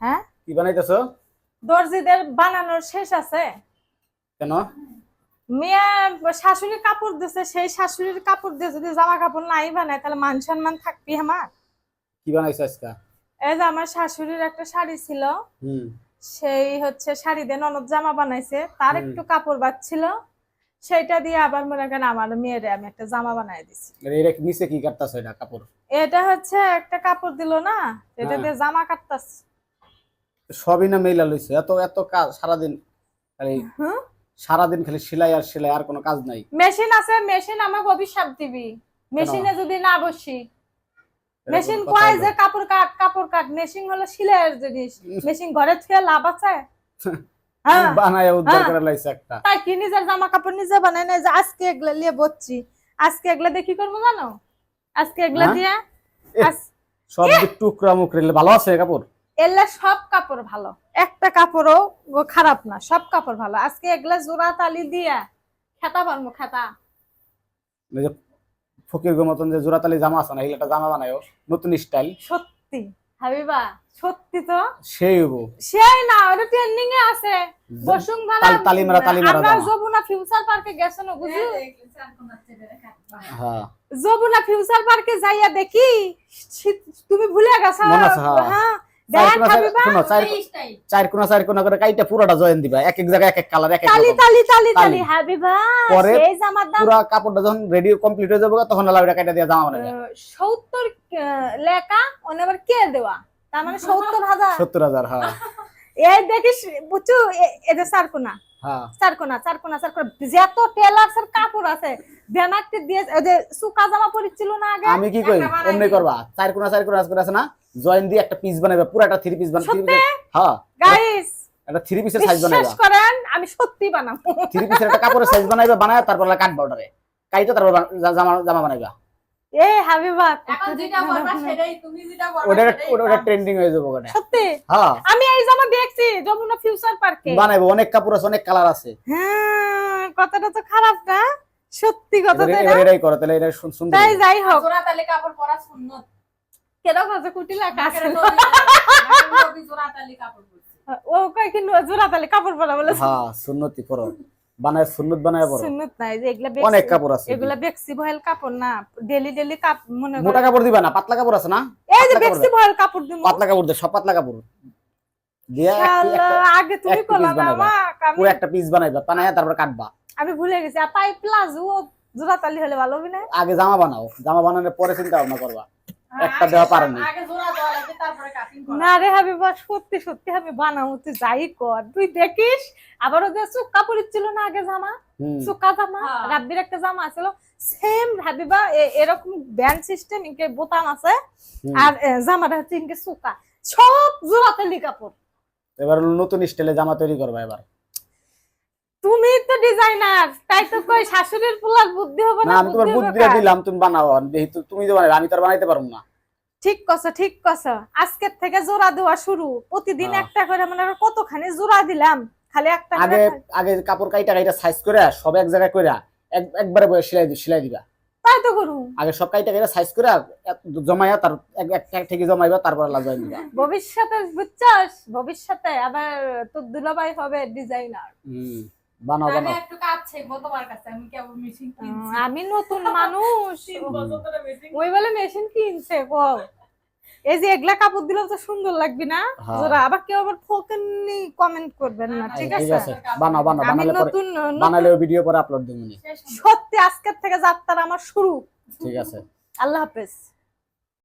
হ্যাঁ? কি বানাইতেছো? দর্জিদের বানানোর শেষ আছে। কেন? মেয়ে শাশুড়ি কাপড় দিছে সেই শাশুড়ির কাপড় দিয়ে যদি জামা কাপড় নাই বানায় তাহলে মান সম্মান থাকবি আমার। কি বানাইছো আজকে? এই যে আমার শাশুড়ির একটা শাড়ি ছিল হুম। সেই হচ্ছে শাড়ি দিয়ে ননদ জামা বানাইছে তার একটু কাপড় বাচ্ছিল সেইটা দিয়ে আবার মনে করেন আমার মেয়েরে আমি একটা জামা বানাই দিছি। এটা নিচে কি কাটতাছো এটা কাপড়? এটা হচ্ছে একটা কাপড় দিল না এটা হ্যাঁ। দিয়ে জামা কাটতাস সবই না মেলা লইছে। এত এত কাজ সারাদিন খালি হুম? সারাদিন খালি সেলাই আর সেলাই আর কোনো কাজ নাই। মেশিন আছে মেশিন আমাকে অভিশাপ দিবি। মেশিনে যদি না বসি। মেশিন কয় যে কাপড় কাট কাপড় কাট মেশিন হলো সিলাইয়ের জিনিস। মেশিন ঘরে থুয়ে লাভ আছে? হ্যাঁ। বানায় উদ্ধার হ্যাঁ। করে লাইছে একটা। তাই কি নিজের জামা কাপড় নিজে বানাই না যে আজকে এগুলা নিয়ে বসছি? আজকে এগুলা কি করব জানো? আজকে এগুলা হ্যাঁ? দিয়ে সব টুকরা মুকরে ভালো আছে কাপড়? এগুলা সব কাপড় ভালো। একটা কাপড়ও ও খারাপ না সব কাপড় ভালো। আজকে এগুলা জোড়া তালি দিয়া খেতা পারব খেতা। ফকির গো মতন যে জোড়াতালি জামা আছে না এগুলো জামা বানায়ও নতুন স্টাইল সত্যি হাবিবা সত্যি তো। সেই হব সেই না ওটা ট্রেন্ডিং এ আছে। বসুন্ধরা তাল- তালিমারা- তালিমারা আমরা। যমুনা ফিউচার পার্কে গেছো না বুঝু? হ্যাঁ যমুনা ফিউচার পার্কে যাইয়া দেখি তুমি ভুলে গেছো। হ্যাঁ। চার দেখ কোনা চার- হাবিবা। শোনো, চার চার কোনা করে কাইটা পুরোটা জয়েন দিবা এক এক জায়গায় এক এক কালার এক এক তালি তালি পরে পুরা কাপড়টা যখন রেডি কমপ্লিট হয়ে যাবে তখন আলাদা কাইটা দিয়ে জামা বানাবে সত্তর লেখা ওনে কে দেওয়া? তার মানে সত্তর হাজার। সত্তর হাজার হ্যাঁ। এই দেখিস বুঝছ? এ- এটা হ্যাঁ চারকোনা চারকোনা চারকোনা যত টেলার্স এর কাপড় আছে ব্যানারটি দিয়ে ওই যে সুকা জামা পরিছিল না আগে আমি কি কই? এমনি করবা। চার কোনা করে আছে না? জয়েন দিয়ে একটা পিস বানাবে পুরো থ্রি পিস বানাবে হ্যাঁ। গাইস একটা থ্রি পিসের সাইজ বানাবে বিশ্বাস করেন আমি সত্যি বানাবো। থ্রি পিসের একটা কাপড়ের সাইজ বানাইবে বানায় তারপর কাটবা ওটারে কাইটা তারপর বা- জা- জামা জামা বানাইবা। এ হাবিবা এখন যেটা বলবা সেটাই তুমি যেটা বলবা ওটা ওটা ট্রেন্ডিং হয়ে যাবে ওটা সত্যি? হ্যাঁ। আমি দেখছি যমুনা ফিউচার পার্কে বানাইবো অনেক কাপড় আছে অনেক কালার আছে। হ্যাঁ কথাটা তো খারাপ না সত্যি কথা এবারে তো এবারে না? এটাই করো তাহলে এটা শুন- সুন্দর তাই যাই হোক। জোড়া তালে কাপড় পরা সুন্নত। জোড়া তালে কাপড় পরছে। ও কয় কি জোড়া তালে কাপড় পরা বলে। হ্যাঁ সুন্নতি পরো। বানায় সুন্নত বানায় পরো। সুন্নত নাই যে এগুলা অনেক কাপড় আছে। এগুলা বেক্সি ভয়েল কাপড় না। ডেলি ডেলি কাপ মনে মোটা কাপড় দিবা না পাতলা কাপড় আছে না? এই যে পাতলা কাপড় বেক্সি ভয়েল কাপড় দিমু। পাতলা কাপড় দে সব পাতলা কাপড় দিয়া এক- শালা, একটা- আগে তুমি আমি পুরো একটা পিস বানাইবা বানায় তারপর কাটবা। আমি ভুলে গেছি আর পাই প্লাজো জোড়া তালি হলে ভালো হবে না? আগে জামা বানাও জামা বানানোর পরে চিন্তা ভাবনা করবা। একটা দেওয়া পারেনি। আগে জোড়া দেওয়া লাগবে তারপরে কাটিং করা। না রে হাবিবা সত্যি সত্যি আমি বানাবো তুই যাই কর। তুই দেখিস আবার ওদের পরিচ্ছিল না আগে জামা? হুম। জামা হ্যাঁ। রাব্বির একটা জামা আছিল। সেম হাবিবা এরকম ব্যান্ড সিস্টেম ইনকে বোতাম আছে। আর জামাটা হচ্ছে ইনকে চুক্কা। সব জোড়া তালি কাপড়। এবার নতুন স্টাইলে জামা তৈরি করবা এবার। তুমি তো ডিজাইনার তাই তো কই শাশুড়ির পোলার বুদ্ধি হবে না আমি তোমার বুদ্ধি? দিলাম তুমি বানাও যেহেতু তুমি তো বানাবে আমি তো আর বানাইতে পারব না। ঠিক কছো ঠিক কছো। আজকের থেকে জোড়া দেওয়া শুরু। প্রতিদিন হ্যাঁ। একটা করে মানে কতখানি জোড়া দিলাম। খালি একটা আগে আগে কাপড় কাইটা কাইটা সাইজ করে সব এক জায়গায় করে এক- একবারে সেলাই সেলাই দিবা। তাই তো করু। আগে সব কাইটা সাইজ করে তার এক এক থেকে জমাইবা তারপর নিবা। ভবিষ্যতে বুঝছস? ভবিষ্যতে আবার তোর দুলাভাই হবে ডিজাইনার হুম বানাও আমি বানাও। একটু কাজ শিখব তোমার কাছে আমি কেবল মেশিন কিনছি? আমি নতুন মানুষ। ওই বলে মেশিন কিনছে কও। এই যে এগুলা কাপড় দিলেও তো সুন্দর লাগবে না? যারা আবার কেউ আবার ফোকেননি কমেন্ট করবেন না ঠিক ঠিক আছে। বানাও বানাও বানালে নতুন- বানালে ভিডিও পরে আপলোড দিব সত্যি আজকের থেকে যাত্রা আমার শুরু। ঠিক আছে। আল্লাহ হাফেজ।